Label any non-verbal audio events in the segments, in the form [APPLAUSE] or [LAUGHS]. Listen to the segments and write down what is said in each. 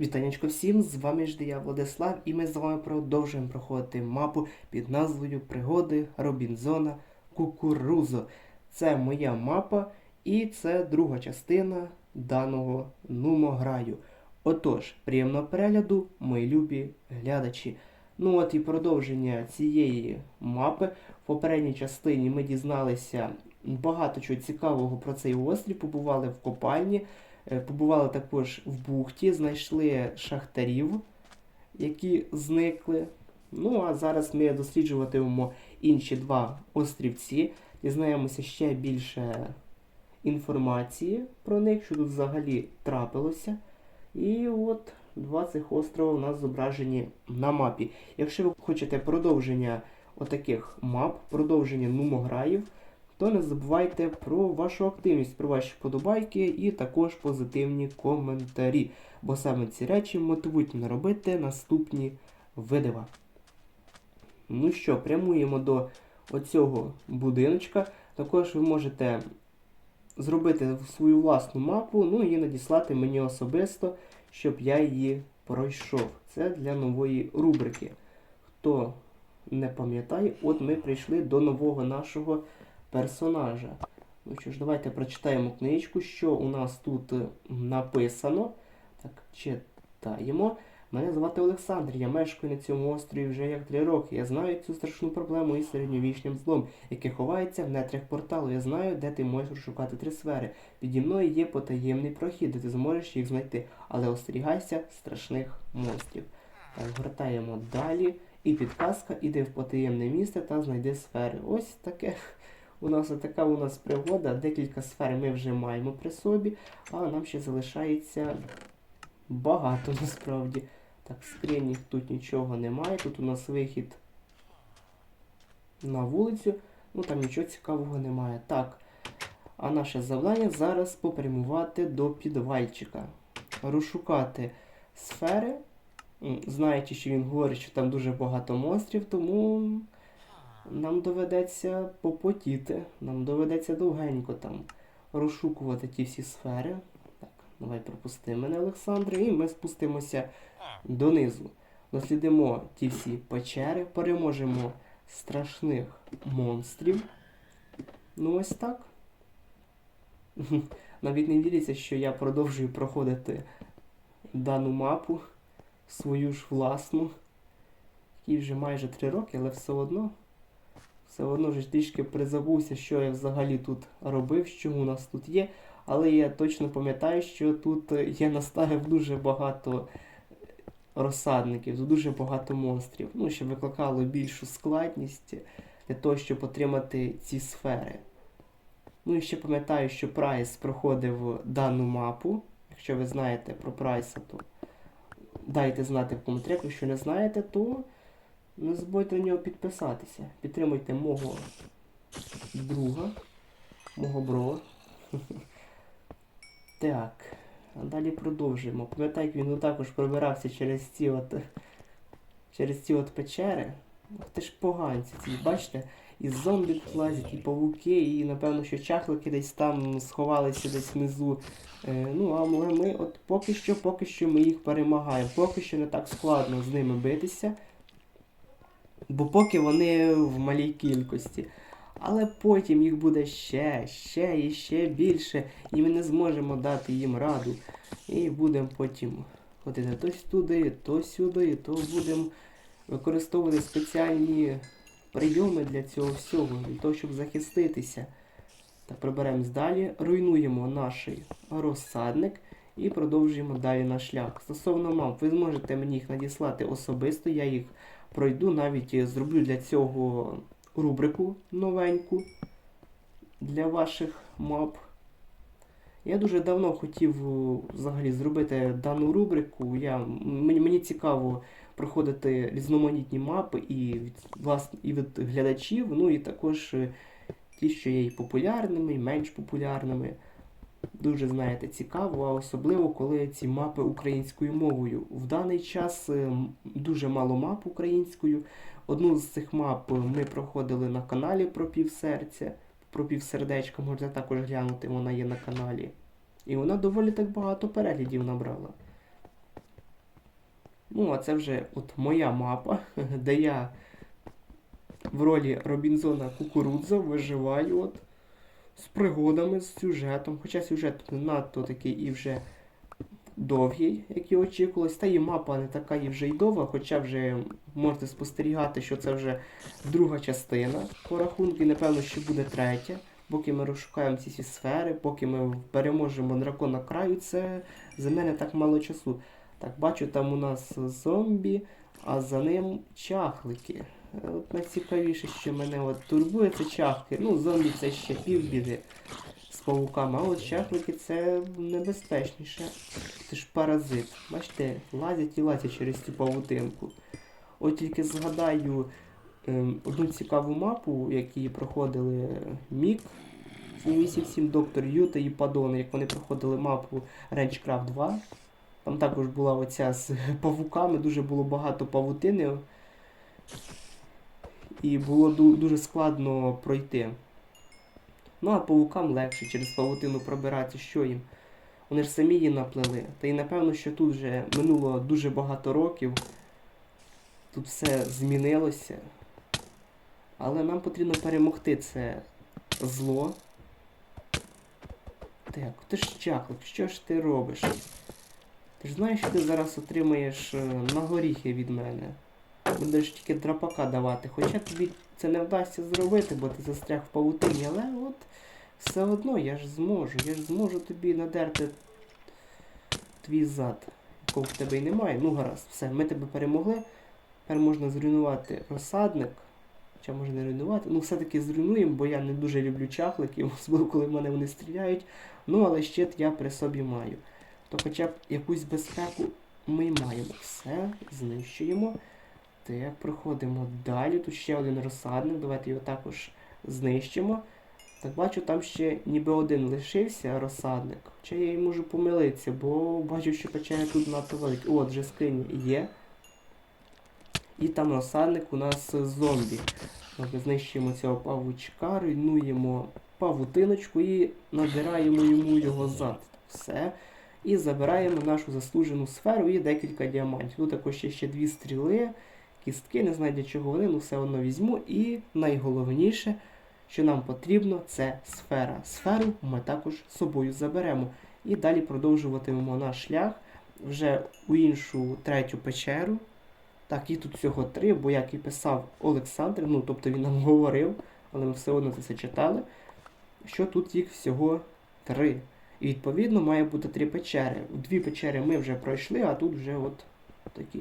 Вітанечко всім, з вами ж я Владислав, і ми з вами продовжуємо проходити мапу під назвою Пригоди Робінзона Кукурузо. Це моя мапа, і це друга частина даного нумограю. Отож, приємного перегляду, мої любі глядачі. Ну от і продовження цієї мапи. В попередній частині ми дізналися багато чого цікавого про цей острів, побували в копальні. Е, Побували також в бухті, знайшли шахтарів, які зникли. Ну, а зараз ми досліджуватимемо інші два острівці, дізнаємося ще більше інформації про них, що тут взагалі трапилося. І от два цих острова у нас зображені на мапі. Якщо ви хочете продовження отаких мап, продовження нумограїв, то не забувайте про вашу активність, про ваші вподобайки і також позитивні коментарі. Бо саме ці речі мотивують мене робити наступні видива. Ну що, прямуємо до оцього будиночка. Також ви можете зробити свою власну мапу, ну і надіслати мені особисто, щоб я її пройшов. Це для нової рубрики. Хто не пам'ятає, от ми прийшли до нового нашого персонажа. Ну що ж, давайте прочитаємо книжку, що у нас тут е, написано. Так, читаємо. Мене звати Олександр, я мешкаю на цьому острові вже як три роки. Я знаю цю страшну проблему із середньовічним злом, яке ховається в нетрях порталу. Я знаю, де ти можеш шукати три сфери. Піді мною є потаємний прохід, де ти зможеш їх знайти, але остерігайся страшних монстрів. Так, гортаємо далі. І підказка іди в потаємне місце та знайди сфери. Ось таке у нас така у нас пригода. Декілька сфер ми вже маємо при собі, а нам ще залишається багато [LAUGHS] насправді. Так, в скрині тут нічого немає. Тут у нас вихід на вулицю. Ну там нічого цікавого немає. Так. А наше завдання зараз попрямувати до підвальчика. Розшукати сфери. Знаючи, що він говорить, що там дуже багато монстрів, тому нам доведеться попотіти. Нам доведеться довгенько там розшукувати ті всі сфери. Так, давай пропусти мене, Олександр, і ми спустимося донизу. Дослідимо ті всі печери, переможемо страшних монстрів. Ну ось так. Навіть не віриться, що я продовжую проходити дану мапу, свою ж власну. Їй вже майже три роки, але все одно. Все одно вже трішки призабувся, що я взагалі тут робив, що у нас тут є. Але я точно пам'ятаю, що тут е, я наставив дуже багато розсадників, дуже багато монстрів. Ну, що викликало більшу складність для того, щоб отримати ці сфери. Ну і ще пам'ятаю, що Прайс проходив дану мапу. Якщо ви знаєте про Прайса, то дайте знати в коментарях. Якщо не знаєте, то не забудьте на нього підписатися. Підтримуйте мого друга, мого бро. [LAUGHS] Так. А далі продовжуємо. Пам'ятаєте, він також пробирався через ці от через ці от печери. Ах ти ж поганці ці, бачите? І зомбі лазять, і павуки, і напевно, що чахлики десь там сховалися десь внизу. Е, ну, а ми от поки що, поки що ми їх перемагаємо. Поки що не так складно з ними битися. Бо поки вони в малій кількості. Але потім їх буде ще, ще і ще більше, і ми не зможемо дати їм раду. І будемо потім ходити то туди, то сюди, то будемо використовувати спеціальні прийоми для цього всього, для того, щоб захиститися. Так, приберемось далі, руйнуємо наш розсадник і продовжуємо далі наш шлях. Стосовно мап, ви зможете мені їх надіслати особисто, я їх пройду, навіть е, зроблю для цього рубрику новеньку для ваших мап. Я дуже давно хотів е, взагалі зробити дану рубрику. Я, мені, мені цікаво проходити різноманітні мапи і від, власне, і від глядачів, ну і також е, ті, що є і популярними, і менш популярними. Дуже, знаєте, цікаво, а особливо, коли ці мапи українською мовою. В даний час е, дуже мало мап українською. Одну з цих мап ми проходили на каналі про півсерця, про півсердечка, можете також глянути, вона є на каналі. І вона доволі так багато переглядів набрала. Ну, а це вже от моя мапа, [LAUGHS] де я в ролі Робінзона Кукурудза виживаю от з пригодами, з сюжетом. Хоча сюжет не надто такий і вже довгий, як і очікувалось. Та і мапа не така і вже й довга, хоча вже можете спостерігати, що це вже друга частина по рахунку, і напевно, що буде третя. Поки ми розшукаємо ці всі сфери, поки ми переможемо дракона краю, це за мене так мало часу. Так, бачу, там у нас зомбі, а за ним чахлики. От найцікавіше, що мене от турбує, це чахки. Ну, зомбі це ще півбіди з павуками, а от чахлики це небезпечніше. Це ж паразит. Бачите, лазять і лазять через цю павутинку. От тільки згадаю ем, одну цікаву мапу, які проходили Мік 787, Доктор Юта і Падон, як вони проходили мапу Ranchcraft 2. Там також була оця з павуками, дуже було багато павутини. І було дуже складно пройти. Ну а павукам легше через павутину пробиратися, що їм. Вони ж самі її наплели. Та й напевно, що тут вже минуло дуже багато років. Тут все змінилося. Але нам потрібно перемогти це зло. Так, ти ж чаклик, що ж ти робиш? Ти ж знаєш, що ти зараз отримаєш е, на горіхи від мене. Будеш тільки драпака давати. Хоча тобі це не вдасться зробити, бо ти застряг в павутині, але от все одно я ж зможу. Я ж зможу тобі надерти твій зад, якого в тебе й немає. Ну гаразд, все, ми тебе перемогли. Тепер можна зруйнувати розсадник. Хоча може не руйнувати. Ну, все-таки зруйнуємо, бо я не дуже люблю чахликів, [LAUGHS] особливо коли в мене вони стріляють. Ну, але щит я при собі маю. То хоча б якусь безпеку ми маємо. Все, знищуємо. Так, проходимо далі. Тут ще один розсадник. Давайте його також знищимо. Так бачу, там ще ніби один лишився розсадник. Хоча я й можу помилитися, бо бачу, що печера тут надто великі. От, вже скрині є. І там розсадник у нас зомбі. Ми знищуємо цього павучка, руйнуємо павутиночку і набираємо йому його зад. Все. І забираємо нашу заслужену сферу і декілька діамантів. Тут також ще дві стріли, кістки, не знаю для чого вони, ну все одно візьму. І найголовніше, що нам потрібно, це сфера. Сферу ми також з собою заберемо. І далі продовжуватимемо наш шлях вже у іншу третю печеру. Так, їх тут всього три, бо як і писав Олександр, ну тобто він нам говорив, але ми все одно це читали, що тут їх всього три. І відповідно має бути три печери. Дві печери ми вже пройшли, а тут вже от такі.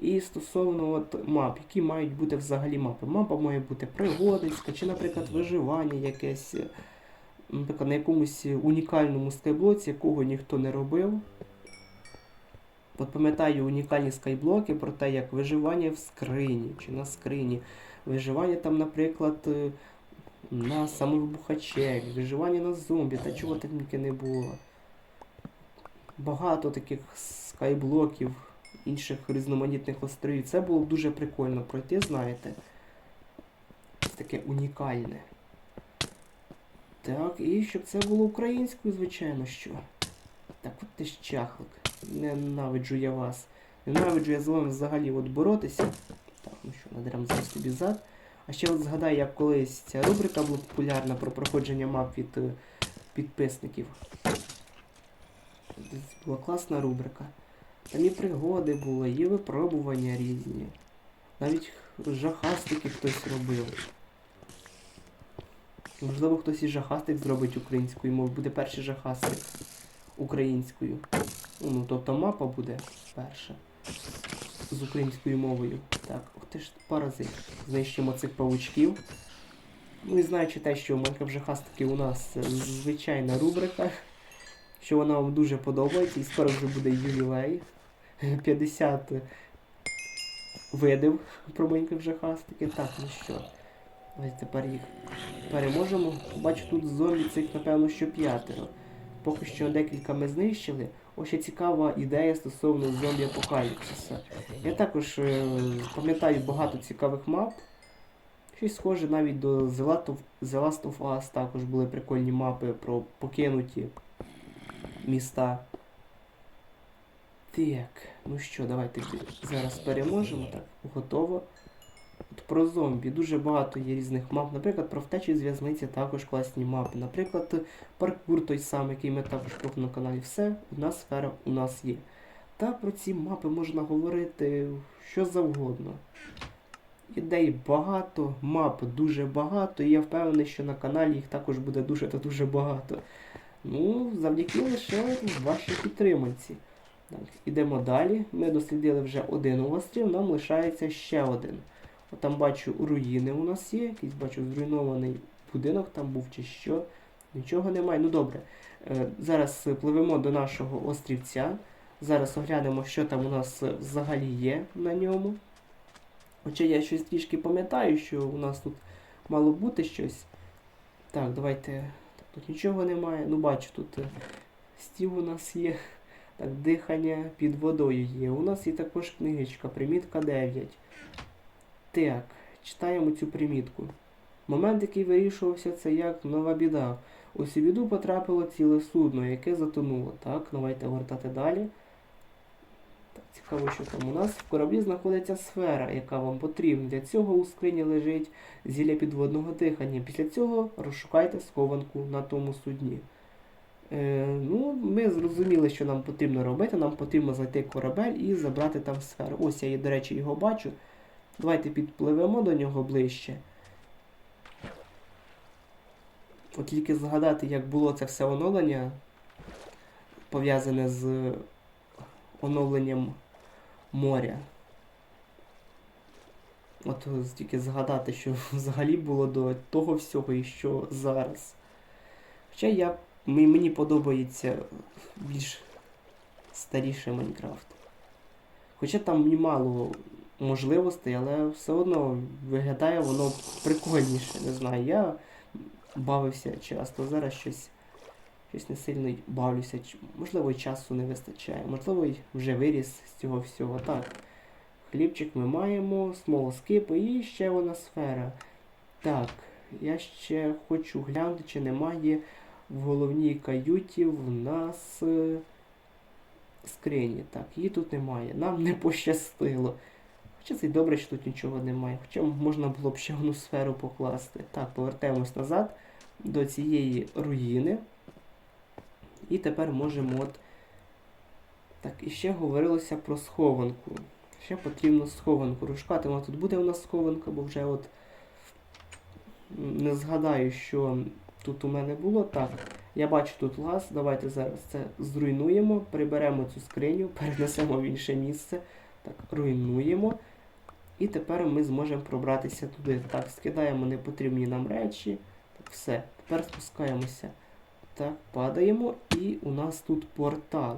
І стосовно от мап, які мають бути взагалі мапи. Мапа має бути пригодницька, чи, наприклад, виживання якесь, е, наприклад, на якомусь унікальному скайблоці, якого ніхто не робив. От пам'ятаю унікальні скайблоки про те, як виживання в скрині чи на скрині, виживання там, наприклад, е, на самовибухачеві, виживання на зомбі, та чого тільки не було. Багато таких скайблоків, інших різноманітних островів. Це було дуже прикольно пройти, знаєте. Таке унікальне. Так, і щоб це було українською, звичайно, що. Так от ти ж чахлик. Ненавиджу я вас. Ненавиджу я з вами взагалі от боротися. Так, ну що, надеремо зараз тобі зад. А ще от згадаю, як колись ця рубрика була популярна про проходження мап від е, підписників. Це була класна рубрика. Там і пригоди були, і випробування різні. Навіть жахастики хтось робив. Можливо, хтось і жахастик зробить українською мовою. Буде перший жахастик українською. Ну, тобто мапа буде перша. З українською мовою. Так, ох ти ж паразит. Знищимо цих павучків. Ну і знаючи те, що Майнкрафт жахастики у нас е, звичайна рубрика, що вона вам дуже подобається, і скоро вже буде ювілей. [LAUGHS] 50 видів про Майнкрафт жахастики. Так, ну що. Ось тепер їх переможемо. Бачу, тут зомбі цих, напевно, що п'ятеро. Поки що декілька ми знищили. Ось ще цікава ідея стосовно зомбі апокаліпсиса. Я також е, пам'ятаю багато цікавих мап. Щось схоже навіть до The Last of Us також були прикольні мапи про покинуті міста. Так, ну що, давайте зараз переможемо. Так, готово. От про зомбі дуже багато є різних мап. Наприклад, про втечі з в'язниці також класні мапи. Наприклад, паркур той самий, який ми також пробували на каналі. Все, одна сфера у нас є. Та про ці мапи можна говорити що завгодно. Ідей багато, мап дуже багато, і я впевнений, що на каналі їх також буде дуже та дуже багато. Ну, завдяки лише вашій підтриманці. Так, ідемо далі. Ми дослідили вже один острів, нам лишається ще один. От там бачу руїни у нас є, якийсь бачу зруйнований будинок там був чи що. Нічого немає. Ну добре. Е, зараз пливемо до нашого острівця. Зараз оглянемо, що там у нас взагалі є на ньому. Хоча я щось трішки пам'ятаю, що у нас тут мало бути щось. Так, давайте. Тут нічого немає. Ну, бачу, тут е, стіл у нас є. Так, дихання під водою є. У нас є також книжечка, примітка 9. Так, читаємо цю примітку. Момент, який вирішувався, це як нова біда. У цю біду потрапило ціле судно, яке затонуло. Так, давайте гортати далі. Цікаво, що там у нас. В кораблі знаходиться сфера, яка вам потрібна. Для цього у скрині лежить зілля підводного дихання. Після цього розшукайте схованку на тому судні. Е, ну, Ми зрозуміли, що нам потрібно робити. Нам потрібно зайти в корабель і забрати там сферу. Ось я, до речі, його бачу. Давайте підпливемо до нього ближче. От тільки згадати, як було це все оновлення, пов'язане з оновленням моря. От тільки згадати, що [LAUGHS] взагалі було до того всього і що зараз. Хоча я, мені подобається більш старіший Майнкрафт. Хоча там немало можливостей, але все одно виглядає воно прикольніше. Не знаю, я бавився часто, зараз щось щось не сильно бавлюся. Можливо, часу не вистачає, можливо, вже виріс з цього всього. Так. Хлібчик ми маємо, смолоскипи і ще вона сфера. Так, я ще хочу глянути, чи немає в головній каюті в нас е, скрині. Так, її тут немає. Нам не пощастило. Хоча це й добре, що тут нічого немає. Хоча можна було б ще одну сферу покласти. Так, повертаємось назад до цієї руїни. І тепер можемо от. Так, і ще говорилося про схованку. Ще потрібно схованку розшукати. Вона тут буде у нас схованка, бо вже от не згадаю, що тут у мене було. Так, я бачу тут лаз. Давайте зараз це зруйнуємо, приберемо цю скриню, [LAUGHS] перенесемо в інше місце. Так, руйнуємо. І тепер ми зможемо пробратися туди. Так, скидаємо непотрібні нам речі. Так, все. Тепер спускаємося. Так, падаємо і у нас тут портал.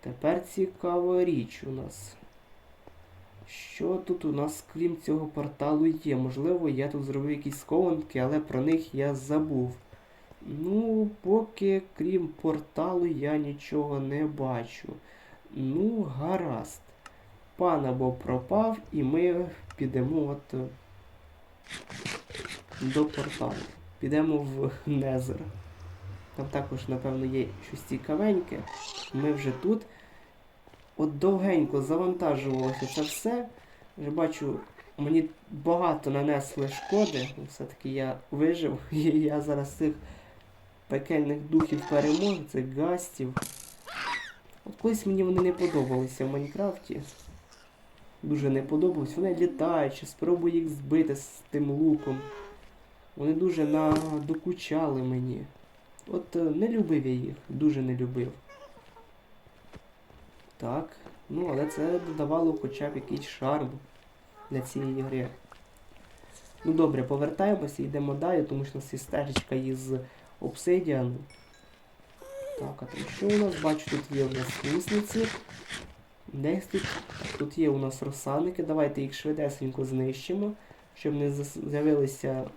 Тепер цікава річ у нас. Що тут у нас, крім цього порталу, є? Можливо, я тут зробив якісь схованки, але про них я забув. Ну, поки, крім порталу, я нічого не бачу. Ну, гаразд. Пан або пропав, і ми підемо от до порталу. Підемо в [LAUGHS] Незер. Там також, напевно, є щось цікавеньке. Ми вже тут. От довгенько завантажувалося це все. Вже бачу, мені багато нанесли шкоди. Все-таки я вижив. [LAUGHS] І я зараз цих пекельних духів переможу, цих гастів. От колись мені вони не подобалися в Майнкрафті. Дуже не подобались. Вони літають, спробую їх збити з тим луком. Вони дуже надокучали мені. От не любив я їх, дуже не любив. Так, ну але це додавало хоча б якийсь шарм для цієї гри. Ну добре, повертаємося, йдемо далі, тому що у нас є стежечка із обсидіану. Так, а там що у нас? Бачу, тут є у нас лусниці. Десь тут тут є у нас розсадники. Давайте їх швидесенько знищимо, щоб не з'явилися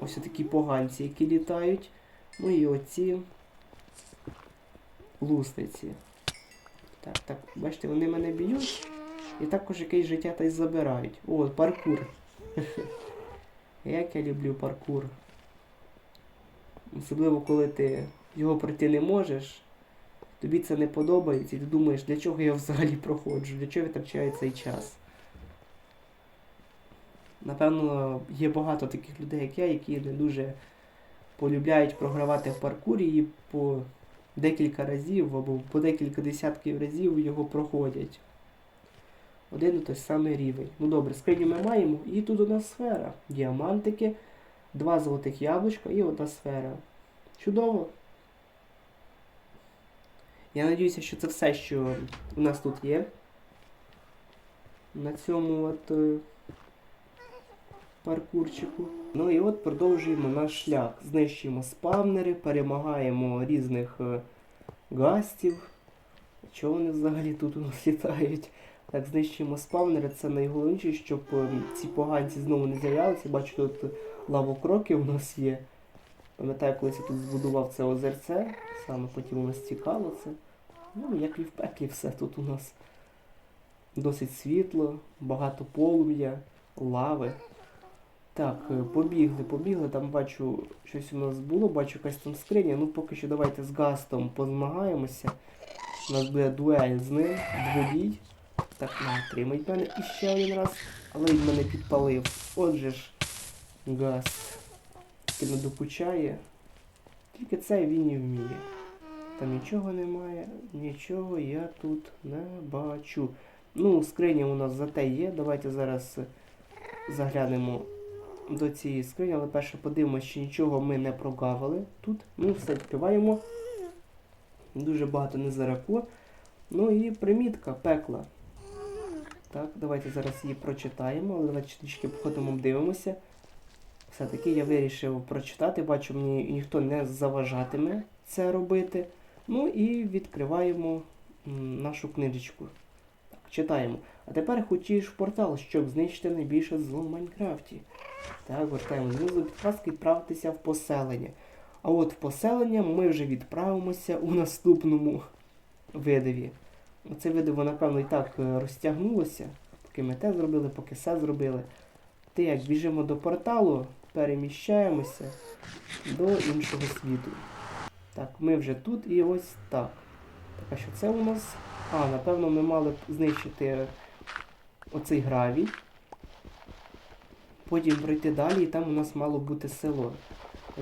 ось такі поганці, які літають. Ну і оці лусниці. Так, так, бачите, вони мене б'ють. І також якесь життя та й забирають. О, паркур. [LAUGHS] Як я люблю паркур. Особливо, коли ти його пройти не можеш, тобі це не подобається, і ти думаєш, для чого я взагалі проходжу, для чого витрачаю цей час. Напевно, є багато таких людей, як я, які не дуже полюбляють програвати в паркурі і по декілька разів або по декілька десятків разів його проходять. Один і той самий рівень. Ну добре, скриню ми маємо, і тут нас сфера. Діамантики, два золотих яблучка і одна сфера. Чудово. Я надіюся, що це все, що у нас тут є. На цьому от е, паркурчику. Ну і от продовжуємо наш шлях. Знищуємо спавнери, перемагаємо різних е, гастів. Чого вони взагалі тут у нас [LAUGHS] літають? Так, знищуємо спавнери, це найголовніше, щоб е, ці поганці знову не з'являлися. Бачу, тут лавокроки у нас є. Пам'ятаю, колись я тут збудував це озерце, саме потім у нас цікаво це. Ну, як і в пеклі все тут у нас. Досить світло, багато полум'я, лави. Так, е, побігли, побігли, там бачу, щось у нас було, бачу якась там скриня. Ну поки що давайте з Гастом позмагаємося. У нас буде дуель з ним, двобій. Так, на, тримать мене іще один раз, але він мене підпалив. Отже ж, Гаст. Тільки не докучає. Тільки це він і вміє. Там нічого немає, нічого я тут не бачу. Ну, скриня у нас зате є. Давайте зараз е, заглянемо до цієї скрині, але перше подивимося, чи нічого ми не прогавили тут. Ми все відкриваємо. Дуже багато не зараку. Ну і примітка пекла. Так, давайте зараз її прочитаємо, але давайте трішки походимо дивимося. Все-таки я вирішив прочитати, бачу, мені ніхто не заважатиме це робити. Ну і відкриваємо нашу книжечку. Так, читаємо. А тепер хочеш в портал, щоб знищити найбільше зло в Майнкрафті. Так, вертаємо знизу підказки відправитися в поселення. А от в поселення ми вже відправимося у наступному видові. Оце видиво, напевно, і так е, розтягнулося. Поки ми те зробили, поки все зробили. Ти як біжимо до порталу, переміщаємося до іншого світу. Так, ми вже тут і ось так. Так, а що це у нас? А, напевно, ми мали знищити оцей гравій. Потім пройти далі, і там у нас мало бути село.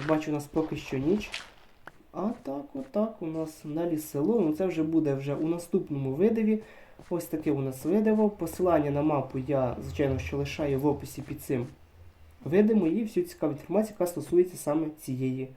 Бачу, у нас поки що ніч. А так, отак, у нас далі село. Ну це вже буде вже у наступному видиві. Ось таке у нас видиво. Посилання на мапу я, звичайно, що лишаю в описі під цим видимо і всю цікаву інформацію, яка стосується саме цієї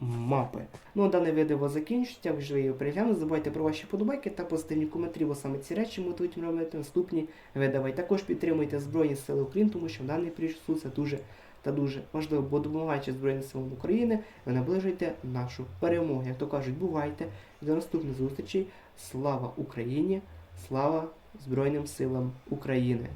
мапи. Ну, а дане відео закінчиться, ви ж ви його переглянули. Не забувайте про ваші подобайки та позитивні коментарі, бо саме ці речі мотивують робити наступні. І також підтримуйте Збройні Сили України, тому що в даний період це дуже та дуже важливо, бо допомагаючи Збройним силам України, ви наближуєте нашу перемогу. Як то кажуть, бувайте. До наступних зустрічей. Слава Україні! Слава Збройним силам України!